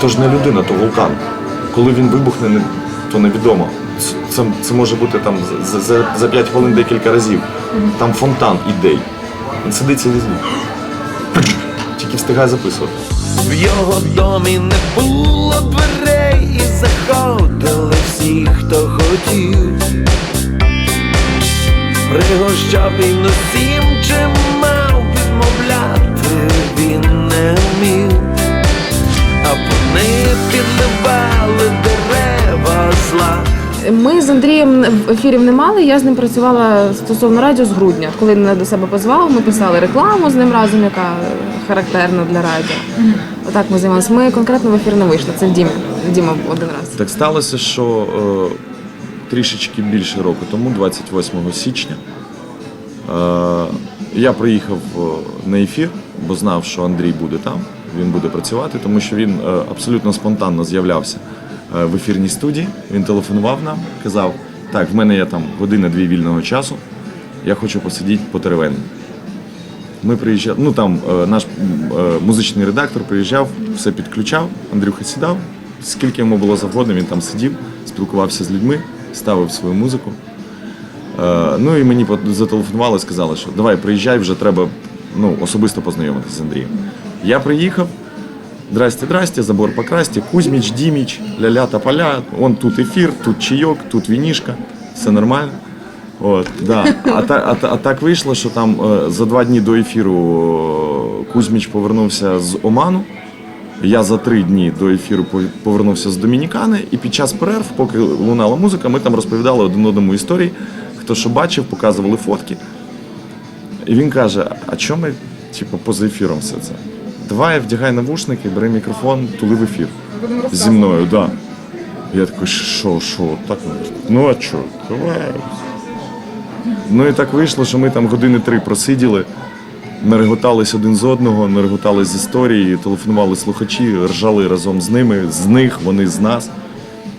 то ж не людина, то вулкан. Коли він вибухне, то невідомо. Це, це, може бути там за, за, за 5 хвилин декілька разів. Там фонтан ідей. Він сидить сидить. Тільки встигає записувати. В його домі не було дверей, і заходили всі, хто хотів. Пригощав він усім, чим мав відмовляти він не вмів, а вони підливали дерева зла. Ми з Андрієм ефірів не мали. Я з ним працювала стосовно радіо з грудня. Коли він мене до себе позвав, ми писали рекламу з ним разом, яка характерна для радіо. Отак ми займалися. Ми конкретно в ефір не вийшли. Це в Дімі. Діма один раз. Так сталося, що е, трішечки більше року тому, 28 січня, е, я приїхав е, на ефір, бо знав, що Андрій буде там, він буде працювати, тому що він е, абсолютно спонтанно з'являвся е, в ефірній студії. Він телефонував нам, казав: так, в мене є там година-дві вільного часу, я хочу посидіти по теревені. Ми приїжджали, ну там е, наш музичний редактор приїжджав, все підключав, Андрюха сідав. Скільки йому було завгодно, він там сидів, спілкувався з людьми, ставив свою музику. Ну і мені зателефонували сказали, що давай приїжджай, вже треба ну, особисто познайомитися з Андрієм. Я приїхав. Здрасте, здрасте, забор покрасьте, Кузьміч, Діміч, ля-ля та поля. Он тут ефір, тут чайок, тут вінішка, все нормально. От, да. а, та, а, а так вийшло, що там е, за два дні до ефіру е, Кузьміч повернувся з Оману. Я за три дні до ефіру повернувся з Домінікани, і під час перерв, поки лунала музика, ми там розповідали один одному історії. Хто що бачив, показували фотки. І він каже: а чому ми, типу, поза ефіром все це? Давай вдягай навушники, бери мікрофон, тули в ефір. Зі мною. Да. Я такий, що, що, так? Ну а що, давай. Ну і так вийшло, що ми там години три просиділи, нареготались один з одного, нареготались з історії, телефонували слухачі, ржали разом з ними, з них, вони з нас.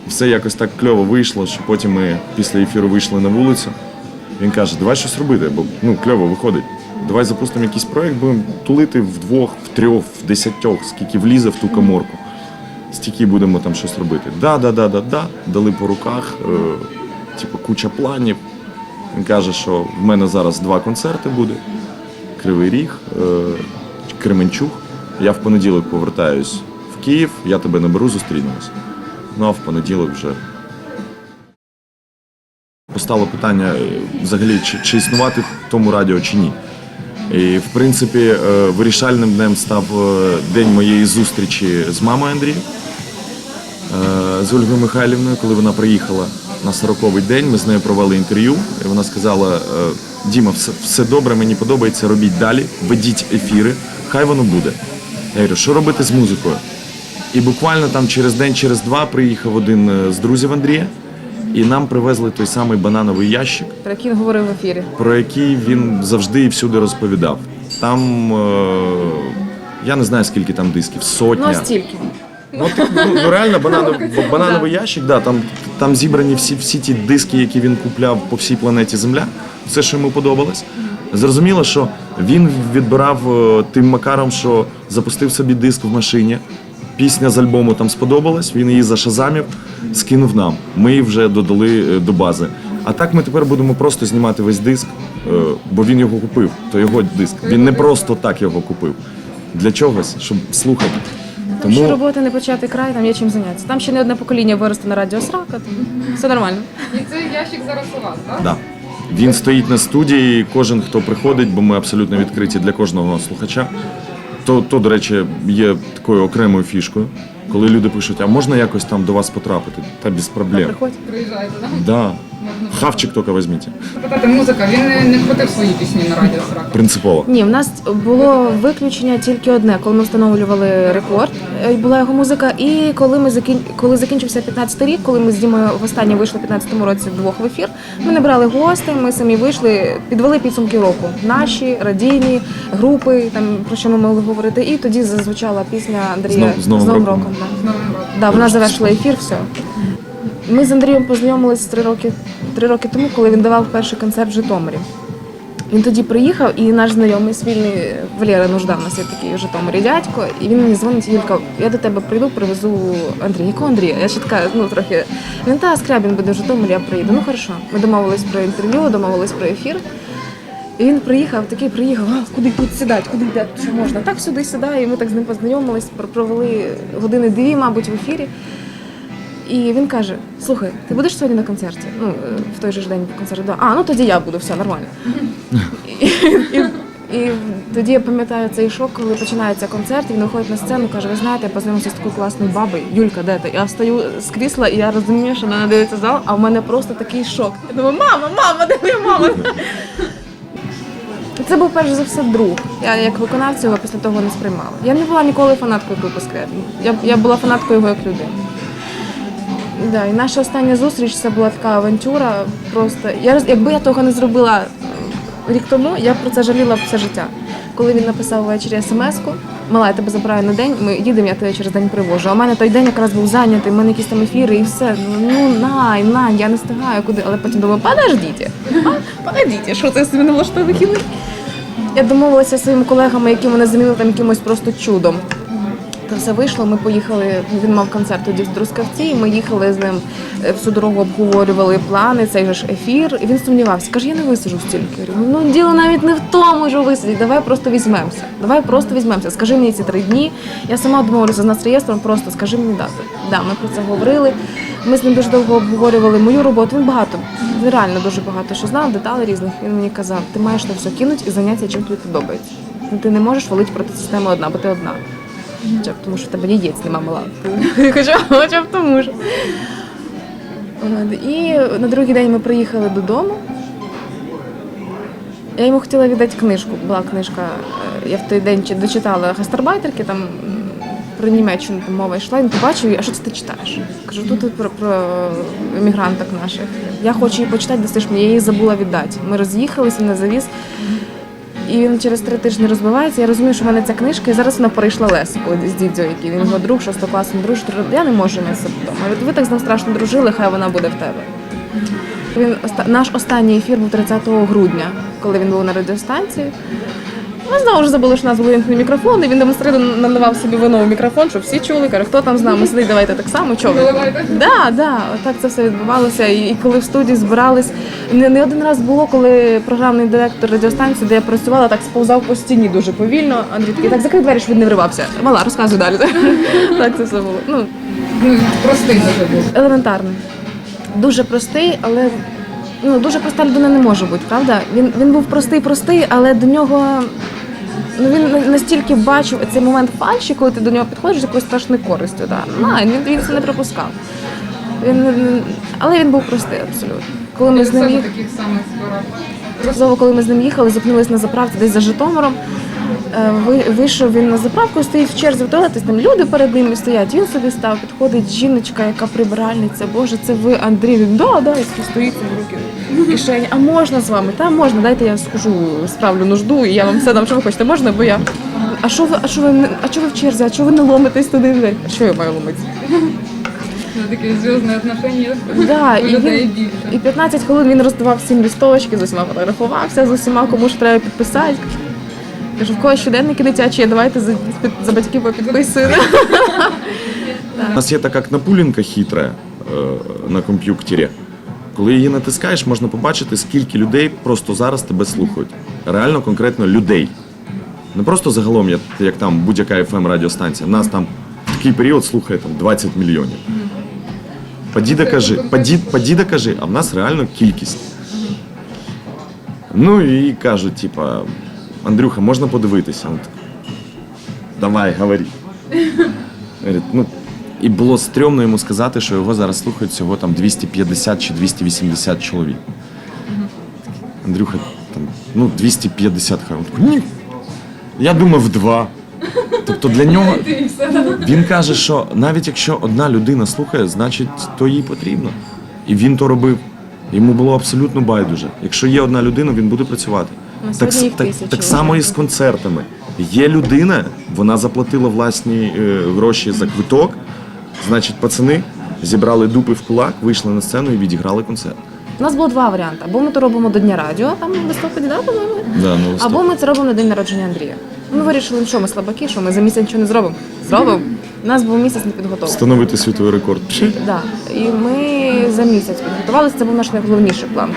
Все якось так кльово вийшло, що потім ми після ефіру вийшли на вулицю. Він каже, давай щось робити, бо ну, кльово виходить. Давай запустимо якийсь проєкт, будемо тулити вдвох, в трьох, в десятьох, скільки влізе в ту каморку. Стільки будемо там щось робити. Да, да, да, да, да. Дали по руках, е, типу, куча планів. Він каже, що в мене зараз два концерти буде. Кривий Ріг, е, Кременчук. Я в понеділок повертаюсь в Київ, я тебе наберу, зустрінемось. Ну а в понеділок вже. Постало питання е, взагалі, чи, чи існувати тому радіо, чи ні. І в принципі, е, вирішальним днем став е, день моєї зустрічі з мамою Андрія, е, з Ольгою Михайлівною, коли вона приїхала на 40-й день. Ми з нею провели інтерв'ю, і вона сказала: Діма, все, все добре, мені подобається, робіть далі, ведіть ефіри, хай воно буде. Я говорю, що робити з музикою? І буквально там через день, через два приїхав один з друзів Андрія, і нам привезли той самий банановий ящик Про який він говорив в ефірі. про який він завжди і всюди розповідав. Там е, я не знаю скільки там дисків, сотня. Ну, стільки. Ну, ти- ну, ну реально бананов, банановий ящик, да, там, там зібрані всі, всі ті диски, які він купляв по всій планеті Земля, все, що йому подобалось. Зрозуміло, що він відбирав е, тим макаром, що запустив собі диск в машині. Пісня з альбому там сподобалась, він її зашазамів, скинув нам. Ми її вже додали е, до бази. А так ми тепер будемо просто знімати весь диск, е, бо він його купив, то його диск. Він не просто так його купив. Для чогось, щоб слухати. Там ще роботи не початий край, там є чим зайнятися. Там ще не одне покоління виросте на радіо Срака, тому все нормально. І цей ящик зараз у вас, так? Да. Він стоїть на студії, кожен, хто приходить, бо ми абсолютно відкриті для кожного слухача. То, то, до речі, є такою окремою фішкою, коли люди пишуть, а можна якось там до вас потрапити? Та без проблем. Приходь. Приїжджаєте, так? Да. Хавчик тільки візьміть. Питати музика, він не, не крутив свої пісні на радіо Срака. Принципово. Ні, в нас було виключення тільки одне, коли ми встановлювали рекорд. е, Була його музика. І коли ми закін... коли закінчився 15 рік, коли ми з Дімою востаннє вийшли в 15-му році вдвох в ефір, ми не брали гостей, ми самі вийшли, підвели підсумки року. Наші радійні групи, там про що ми могли говорити. І тоді зазвучала пісня Андрія З Нов- з Новим роком. роком. да. З Новим роком. Да, вона завершила ефір, все. Ми з Андрієм познайомились три роки, три роки тому, коли він давав перший концерт в Житомирі. Він тоді приїхав, і наш знайомий спільний Валера Нужда, у нас є такий в Житомирі дядько, і він мені дзвонить, Юлька, я до тебе прийду, привезу Андрія. Якого Андрія? Я ще така, ну трохи. Він та Скрябін буде в Житомирі, я приїду. Ну хорошо. Ми домовились про інтерв'ю, домовились про ефір. І він приїхав, такий приїхав, а, куди тут сідати, куди йде, що можна. Так сюди сідає, і ми так з ним познайомились, пр- провели години дві, мабуть, в ефірі. І він каже: слухай, ти будеш сьогодні на концерті? Ну, е, в той же ж день концерт. Да. А, ну тоді я буду, все нормально. І, тоді я пам'ятаю цей шок, коли починається концерт, він виходить на сцену, каже, ви знаєте, я познайомився з такою класною бабою, Юлька, де ти? Я встаю з крісла, і я розумію, що вона дивиться зал, а в мене просто такий шок. Я думаю, мама, мама, де моя мама? Це був перш за все друг. Я як виконавця його після того не сприймала. Я не була ніколи фанаткою групи Скрябін. Я, я була фанаткою його як людини. Да, і наша остання зустріч це була така авантюра. Просто я якби я того не зробила рік тому, я про це жаліла все життя. Коли він написав ввечері смс-ку, мала, я тебе забираю на день, ми їдемо, я тебе через день привожу. А в мене той день якраз був зайнятий, в мене якісь там ефіри і все. Ну, ну най, най, я не встигаю куди. Але потім думаю, подождіть, подождіть, що це собі не влаштовую вихідних? Я домовилася зі своїми колегами, які мене замінили там якимось просто чудом. То все вийшло. Ми поїхали. Він мав концерт тоді в Трускавці. і Ми їхали з ним е, всю дорогу, обговорювали плани, цей же ж ефір. І він сумнівався. Каже, я не висажу стільки. Ну діло навіть не в тому, що висадіть. Давай просто візьмемося. Давай просто візьмемося. Скажи мені ці три дні. Я сама домовилася з нацреєстром, просто скажи мені дату. Да, ми про це говорили. Ми з ним дуже довго обговорювали мою роботу. Він багато, він реально дуже багато що знав, деталей різних. Він мені казав, ти маєш це все кинути і зайнятися чим тобі подобається. Ну, Ти не можеш валити проти системи одна, бо ти одна. Хоча б тому, що в тебе яєць нема мала. Хоча, б тому. От, І на другий день ми приїхали додому. Я йому хотіла віддати книжку. Була книжка, е, я в той день дочитала гастарбайтерки, там про Німеччину там мова йшла, він побачив, а що це ти читаєш? Кажу, тут про, про емігранток наших. Я хочу її почитати, дасиш мені, я її забула віддати. Ми роз'їхалися, на завіз. І він через три тижні розбивається. Я розумію, що в мене ця книжка, і зараз вона перейшла Лесику з дідзьо, який він його друг, шостокласний друг. Я не можу на себе вдома. Ви так з ним страшно дружили, хай вона буде в тебе. Він наш останній ефір був 30 грудня, коли він був на радіостанції. Ми знову ж забули, що у нас був вимкнений мікрофон, і він демонстративно наливав собі вино в мікрофон, щоб всі чули. Каже, хто там з нами сидить, давайте так само. Наливайте. Да, да, так це все відбувалося. І, і коли в студії збирались, не, не один раз було, коли програмний директор радіостанції, де я працювала, так сповзав по стіні дуже повільно. Андрій такий, так закрий двері, щоб він не вривався. Мала, розказуй далі. Так це все було. Ну, Ну, простий дуже був. елементарний. Дуже простий, але ну, дуже проста людина не може бути, правда? Він, він був простий, простий, але до нього. Ну, він настільки бачив цей момент фальші, коли ти до нього підходиш з якоюсь страшною користю. Да. На, він, він це не припускав. Він, але він був простий абсолютно. Коли ми з ним їх... коли ми з ним їхали, зупинились на заправці десь за Житомиром. Е, ви- Вийшов він на заправку, стоїть в черзі в туалет, і там люди перед ним стоять. Він собі став, підходить жіночка, яка прибиральниця. Боже, це ви, Андрій. Він да, да, і стоїть в руки в кишені. А можна з вами? Та можна, дайте я схожу, справлю нужду, і я вам все дам, що ви хочете. Можна, бо я. А що ви, а що ви, а що ви в черзі? А що ви не ломитесь туди? А що я маю ломитися? Це таке зв'язне отношення. Да, і, він, і 15 хвилин він роздавав всім лістовочки, з усіма фотографувався, з усіма, кому ж треба підписати. Кажу, в когось щоденники дитячі, давайте за, за батьків попідписуємо. У нас є така кнопулінка хитра е, на комп'ютері. Коли її натискаєш, можна побачити, скільки людей просто зараз тебе слухають. Реально, конкретно людей. Не просто загалом, як, там будь-яка fm радіостанція. Нас там в такий період слухає там 20 мільйонів. Поді докажи, поді, поді докажи, а в нас реально кількість. Ну і кажуть, типа, Андрюха, можна подивитися? Так, Давай, говори. Ну, і було стрьомно йому сказати, що його зараз слухають всього там 250 чи 280 чоловік. Андрюха, там, ну, 250 хай. Ні. Я думав, два. Тобто для нього він каже, що навіть якщо одна людина слухає, значить то їй потрібно. І він то робив. Йому було абсолютно байдуже. Якщо є одна людина, він буде працювати. Так, їх так, так само і з концертами. Є людина, вона заплатила власні е, гроші за квиток. Значить, пацани зібрали дупи в кулак, вийшли на сцену і відіграли концерт. У нас було два варіанти: або ми то робимо до Дня радіо, там в листопаді, да, по-моєму? Да, ну. Або ми це робимо на день народження Андрія. Ми вирішили, що ми слабаки, що ми за місяць нічого не зробимо. Зробимо. У нас був місяць на підготовку. Встановити світовий рекорд. Пші. Да. І ми за місяць підготувалися. Це був наш найголовніший план.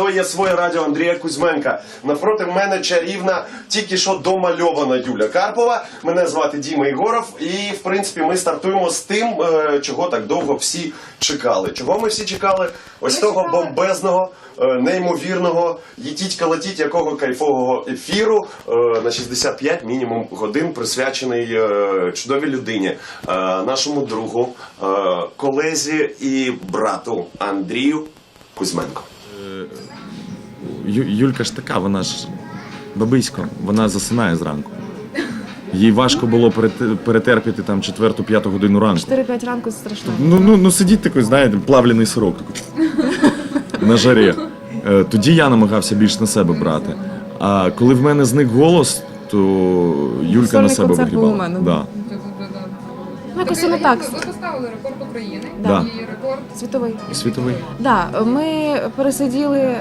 То є своє радіо Андрія Кузьменка. Навпроти мене чарівна, тільки що домальована Юля Карпова. Мене звати Діма Ігоров. І в принципі ми стартуємо з тим, е, чого так довго всі чекали. Чого ми всі чекали? Ось того бомбезного, е, неймовірного, їтіть калатіть якого кайфового ефіру е, на 65 мінімум годин, присвячений чудовій людині, нашому другу, колезі і брату Андрію Кузьменко. Юлька ж така, вона ж бабисько, вона засинає зранку. Їй важко було перетерпіти там четверту, п'яту годину ранку. 4-5 ранку це страшно. Ну, ну, ну сидіть такий, знаєте, плавлений сирок такий, на жарі. Е, Тоді я намагався більш на себе брати. А коли в мене зник голос, то Юлька Сольний на себе концерт був у мене. Да. Ну, якось воно так. Ви поставили рекорд України Да. і рекорд Світовий. Світовий. Да, ми пересиділи е,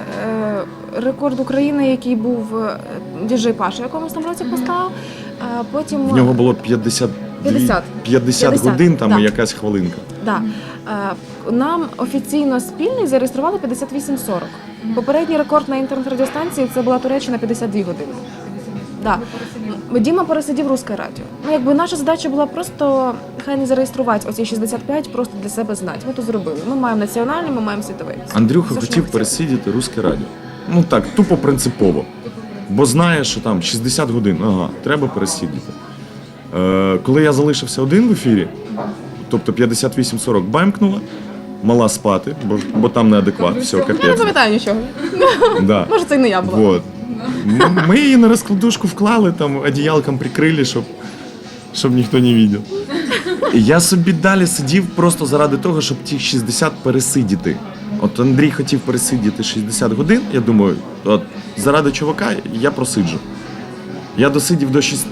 рекорд України, який був е, діджей Паша, якомусь там році поставив. А потім В нього було 50, 50. 50, 50, годин там да. і якась хвилинка. Да. Е, Нам офіційно спільний зареєстрували 58.40. Попередній рекорд на інтернет-радіостанції це була Туреччина 52 години. Да. Діма пересидів русське радіо. Ну, якби наша задача була просто хай не зареєструвати оці 65, просто для себе знати. Ми то зробили. Ми маємо національний, ми маємо світовий. Андрюха Все, хотів пересидіти русське радіо. Ну так, тупо принципово. Бо знає, що там 60 годин, ага, треба пересидіти. Е, коли я залишився один в ефірі, тобто 58-40 баймкнула, мала спати, бо, бо там неадекват, все, Я не капець. пам'ятаю нічого. Да. Може, це і не я була. Вот. М- Ми її на розкладушку вклали, там одіялком прикрили, щоб, щоб ніхто не бачив. Я собі далі сидів просто заради того, щоб ті 60 пересидіти. От Андрій хотів пересидіти 60 годин. Я думаю, от заради чувака я просиджу. Я досидів до, 6,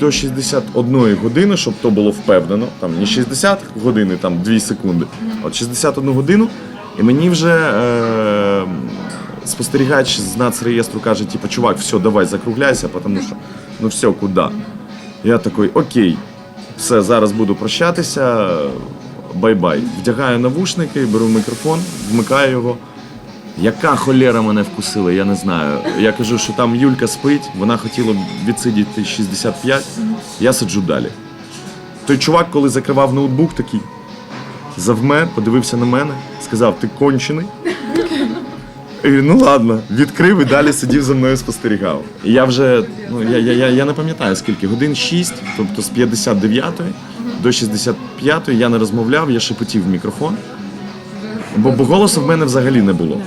до 61 години, щоб то було впевнено. Там не 60 години, там 2 секунди, от 61 годину. І мені вже е, спостерігач з нацреєстру каже, типу, чувак, все, давай закругляйся, тому що ну все, куди? Я такий, окей, все, зараз буду прощатися. Бай-бай. Вдягаю навушники, беру мікрофон, вмикаю його. Яка холера мене вкусила, я не знаю. Я кажу, що там Юлька спить, вона хотіла відсидіти 65, я сиджу далі. Той чувак, коли закривав ноутбук, такий завмер, подивився на мене, сказав: ти кончений. Ну ладно, відкрив і далі сидів за мною спостерігав. І я вже, ну я, я, я, я не пам'ятаю скільки, годин 6, тобто з 59 до 65 я не розмовляв, я шепотів в мікрофон. Бо, бо голосу в мене взагалі не було.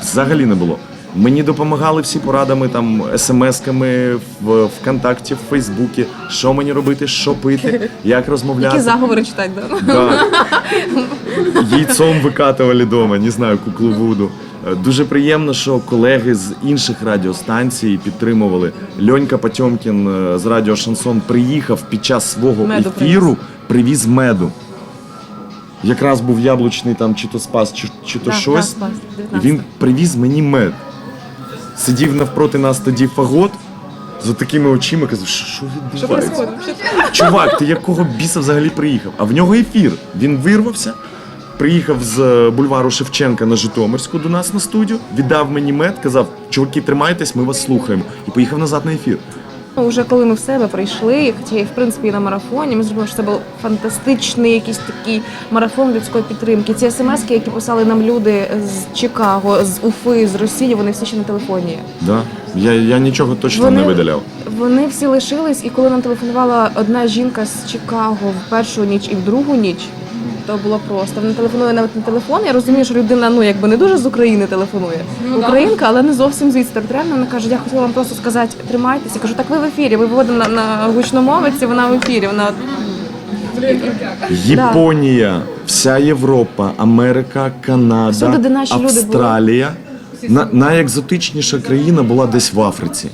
Взагалі не було. Мені допомагали всі порадами, там, смс-ками в ВКонтакті, в Фейсбуці, що мені робити, що пити, як розмовляти. Які заговори читати, да? Да. Яйцом викатували вдома, не знаю, куклу Вуду. Е, Дуже приємно, що колеги з інших радіостанцій підтримували. Льонька Потьомкін е, з радіо Шансон приїхав під час свого Меду ефіру, привіз меду. Якраз був яблучний там чи то спас, чи, чи то Да, щось. да, Спас, і він привіз мені мед. Сидів навпроти нас тоді фагот з такими очима, казав, що, що Що? Чувак, ти якого біса взагалі приїхав? А в нього ефір. Він вирвався, приїхав з е, бульвару Шевченка на Житомирську до нас на студію, віддав мені мед, казав, чуваки, тримайтесь, ми вас слухаємо. І поїхав назад на ефір. Ну, Уже коли ми в себе прийшли, хоча і в принципі і на марафоні, ми зробили, що це був фантастичний якийсь такий марафон людської підтримки. Ці смски, які писали нам люди з Чикаго, з Уфи, з Росії, вони всі ще на телефоні. є. Да? Я, я нічого точно не видаляв. Вони всі лишились, і коли нам телефонувала одна жінка з Чикаго в першу ніч і в другу ніч. То було просто. Вона телефонує навіть на телефон. Я розумію, що людина ну якби не дуже з України телефонує. Ну. Українка, але не зовсім звідси територіально. Вона каже, я хотіла вам просто сказати, тримайтеся. Я кажу, так ви в ефірі. Ви виводимо на, на гучномовиці, вона в ефірі. Вона Японія, вся Європа, Америка, Канада, Всюди, де наші люди були. Австралія. На, найекзотичніша країна була десь в Африці.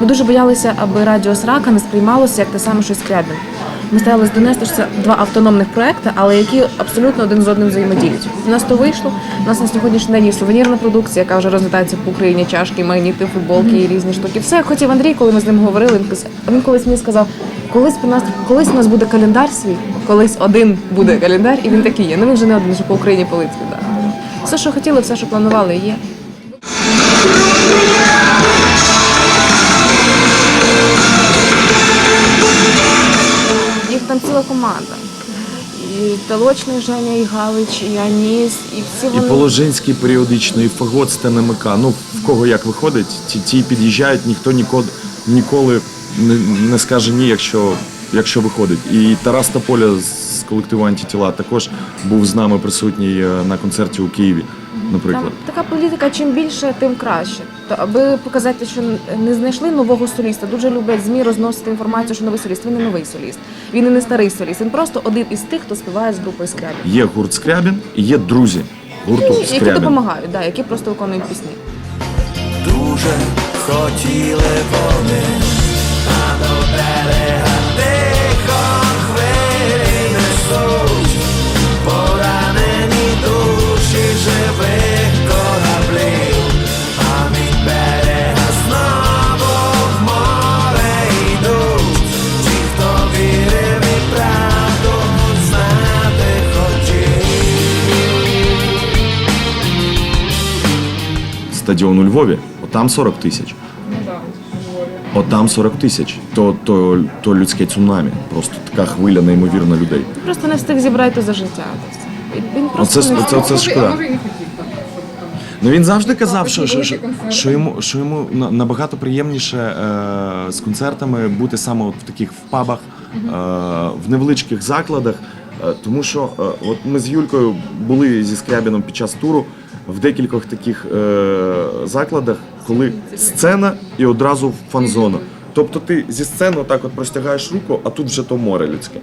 Ми дуже боялися, аби радіо Срака не сприймалося як те саме щось Скрябін. Ми старалися донести, що це два автономних проекти, але які абсолютно один з одним взаємодіють. У нас то вийшло. У нас на сьогоднішній день є сувенірна продукція, яка вже розлітається по Україні, чашки, магніти, футболки і різні штуки. Все хотів Андрій, коли ми з ним говорили. Він пис- він колись мені сказав, колись у нас колись у нас буде календар свій, колись один буде календар, і він такий є. Ну він вже не один, що по Україні полицьки. Да. Все, що хотіли, все, що планували, є. Там ціла команда. І Толочний Женя, і Галич, і Аніс, і всі І. Положинський періодично, і Фагот з ТНМК. Ну, в кого як виходить, ті, ті під'їжджають, ніхто ніколи, ніколи не, не скаже ні, якщо, якщо виходить. І Тарас Тополя з колективу Антитіла також був з нами присутній е, на концерті у Києві, наприклад. Там така політика, чим більше, тим краще. То аби показати, що не знайшли нового соліста. Дуже люблять змі розносити інформацію, що новий соліст. Він не новий соліст, він і не старий соліст. Він просто один із тих, хто співає з групою Скрябін. Є гурт Скрябін і є друзі гурту Які допомагають, да, які просто виконують пісні. Дуже хотіли вони, а до Стадіон у Львові, отам 40 тисяч. Отам 40 тисяч. То, то, то людське цунамі. Просто така хвиля неймовірна людей. Просто не встиг зібрати за життя. Він просто Оце не ж- встиг. це- шкода. А може і не хотів так. Ну він завжди казав, що, що, що, що йому, що йому на- набагато приємніше е, з концертами бути саме от в таких в пабах, е, в невеличких закладах. Е, тому що е, от ми з Юлькою були зі Скрябіном під час туру в декількох таких е, закладах, коли сцена і одразу фан-зона. Тобто ти зі сцени так от простягаєш руку, а тут вже то море людське.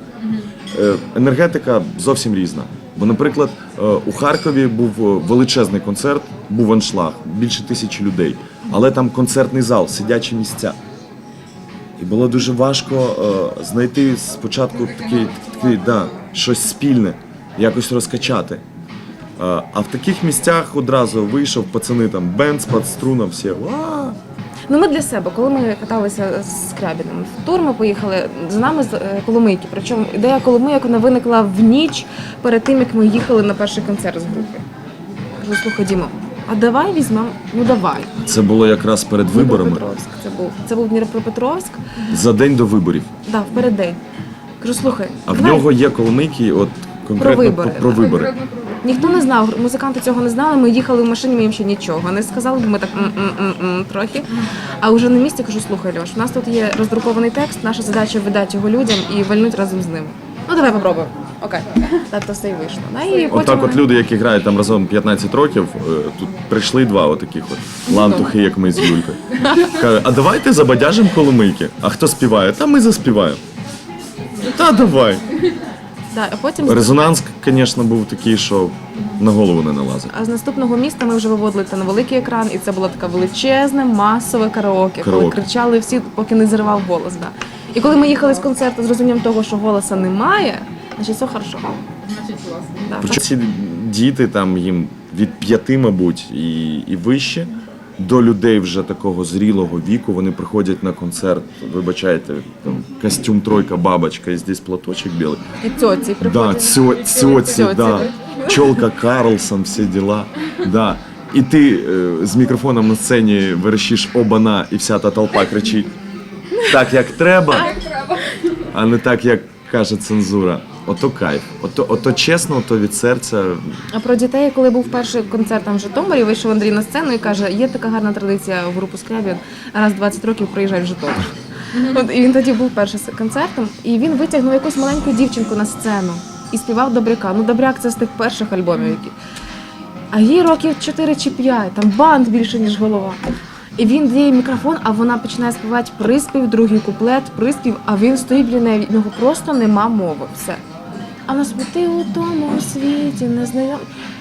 Е, енергетика зовсім різна. Бо, наприклад, е, у Харкові був е, величезний концерт, був аншлаг, більше тисячі людей. Але там концертний зал, сидячі місця. І було дуже важко е, знайти спочатку такий, такий, да, щось спільне, якось розкачати. А в таких місцях одразу вийшов пацани там бенд струнами, всі. Ну, ми для себе, коли ми каталися з Скрябіном в тур, ми поїхали з нами з е, Коломийки. Причому ідея Коломийок вона виникла в ніч перед тим, як ми їхали на перший концерт з групи. Кажу, слухай, Діма, а давай візьмемо, ну давай. Це було якраз перед виборами, Це був це був Дніпропетровськ, за день до виборів. да, в переддень. Кажу, слухай, А в нього є коломийки, от конкретно вибори, про, про да. вибори. Ніхто не знав, музиканти цього не знали. Ми їхали в машині, ми їм ще нічого не сказали, бо ми так трохи. А вже на місці кажу, слухай, Льош, у нас тут є роздрукований текст, наша задача видати його людям і вальнуть разом з ними. Ну давай попробуємо. Окей. Так то все і вийшло. Да, і потім Отак от люди, які грають там разом 15 років, е, тут прийшли два отаких от лантухи, як ми з Юлькою. Кажуть, а давайте забадяжимо коломийки. А хто співає? Та ми заспіваємо. Та давай. Да, а потім Резонанс, звісно, був такий, що на голову не налазить. а з наступного міста ми вже виводили це на великий екран, і це було таке величезне, масове караоке, коли Караоке. кричали всі, поки не зривав голос. Да. І коли ми їхали з концерту з розумінням того, що голоса немає, значить все хорошо. Значить, класно. Да. Причому ці діти там їм від п'яти, мабуть, і, і вище. До людей вже такого зрілого віку вони приходять на концерт, вибачайте, там костюм тройка, бабочка, і здесь платочок білий. І цьоці Да, цьо, цьоці, Цьоці. да. Чолка Карлсон, всі діла. Да. І ти е, з мікрофоном на сцені верещиш обана, і вся та толпа кричить так, як треба, а не так, як каже цензура. Ото кайф. Ото, ото чесно, ото від серця. А про дітей, коли був перший концерт там в Житомирі, вийшов Андрій на сцену і каже: є така гарна традиція в групу Скрябін, раз в 20 років приїжджають в Житомир. От і він тоді був перший концертом, і він витягнув якусь маленьку дівчинку на сцену і співав Добряка. Ну, Добряк це з тих перших альбомів, які. А їй років 4 чи 5, там банд більше, ніж голова. І він дає мікрофон, а вона починає співати приспів, другий куплет, приспів, а він стоїть біля неї, в нього просто нема мови. Все. А нас ти у тому світі не знайом.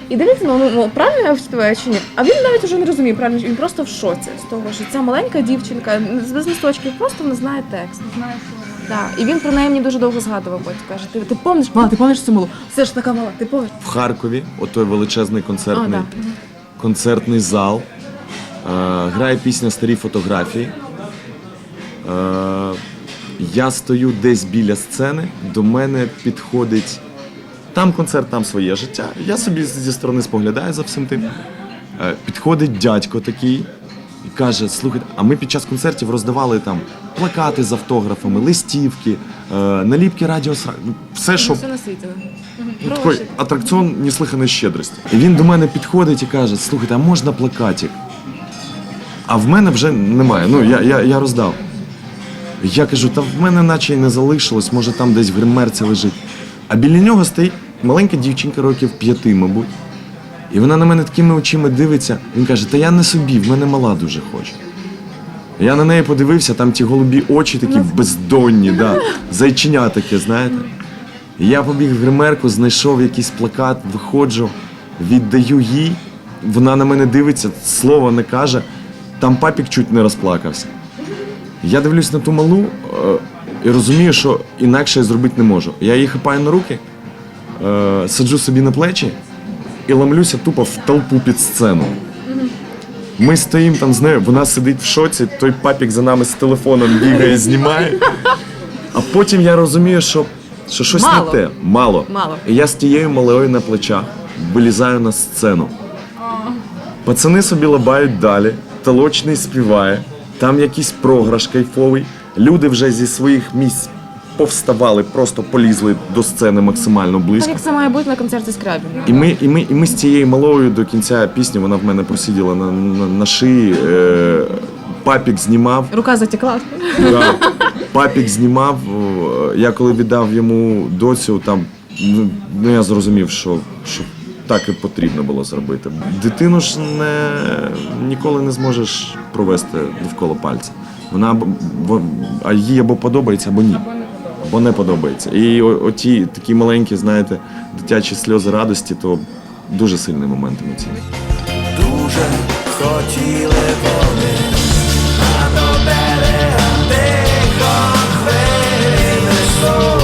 І дивіться, ну, ну правильно я співаю чи ні? А він навіть вже не розуміє, правильно він просто в шоці з того, що ця маленька дівчинка без листочків просто не знає текст. Знаєш, що Да. І він про неї мені дуже довго згадував. Потім каже: ти, ти помниш? Мала, ти помниш цю малу? Все ж така мала, ти помниш? В Харкові, отой величезний концертний, О, концертний зал. Е, грає пісня Старі фотографії. Е, я стою десь біля сцени, до мене підходить. Там концерт, там своє життя. Я собі зі сторони споглядаю за всім тим. Е, підходить дядько такий і каже: слухайте, а ми під час концертів роздавали там плакати з автографами, листівки, е, наліпки радіосра... все, що Все на світі. Ну, такий атракціон неслиханої щедрості. І він до мене підходить і каже: слухайте, а можна плакатик? А в мене вже немає. Ну, я, я, я роздав. Я кажу, та в мене наче й не залишилось, може там десь в гримерці лежить. А біля нього стоїть маленька дівчинка років п'яти, мабуть. І вона на мене такими очима дивиться. Він каже: Та я не собі, в мене мала дуже хоче. Я на неї подивився, там ті голубі очі такі бездонні, да. зайчиня таке, знаєте. І Я побіг в гримерку, знайшов якийсь плакат, виходжу, віддаю їй. Вона на мене дивиться, слова не каже. Там папік чуть не розплакався. Я дивлюсь на ту малу е, і розумію, що інакше я зробити не можу. Я її хапаю на руки, е, саджу собі на плечі і ламлюся тупо в толпу під сцену. Ми стоїмо там з нею, вона сидить в шоці, той папік за нами з телефоном бігає, знімає. А потім я розумію, що, що щось Мало. не те. Мало. Мало. І я з тією малою на плечах вилізаю на сцену. Пацани собі лабають далі, толочний співає, там якийсь програш кайфовий. Люди вже зі своїх місць повставали, просто полізли до сцени максимально Так близько. як це має бути на концерті Скрябіна. І ми, і, ми, і ми з цією малою до кінця пісні, вона в мене просиділа на, на, на шиї. Е, папік знімав. Рука затекла. Да. Папік знімав. Я коли віддав йому доцю, там ну, ну я зрозумів, що, що так і потрібно було зробити. Дитину ж не ніколи не зможеш провести довкола пальця. Вона а їй або подобається, або ні. Або не подобається. І оті такі маленькі, знаєте, дитячі сльози радості, то дуже сильний момент емоційний. Дуже хотіли вони, а до берега тихо хвилі несуть.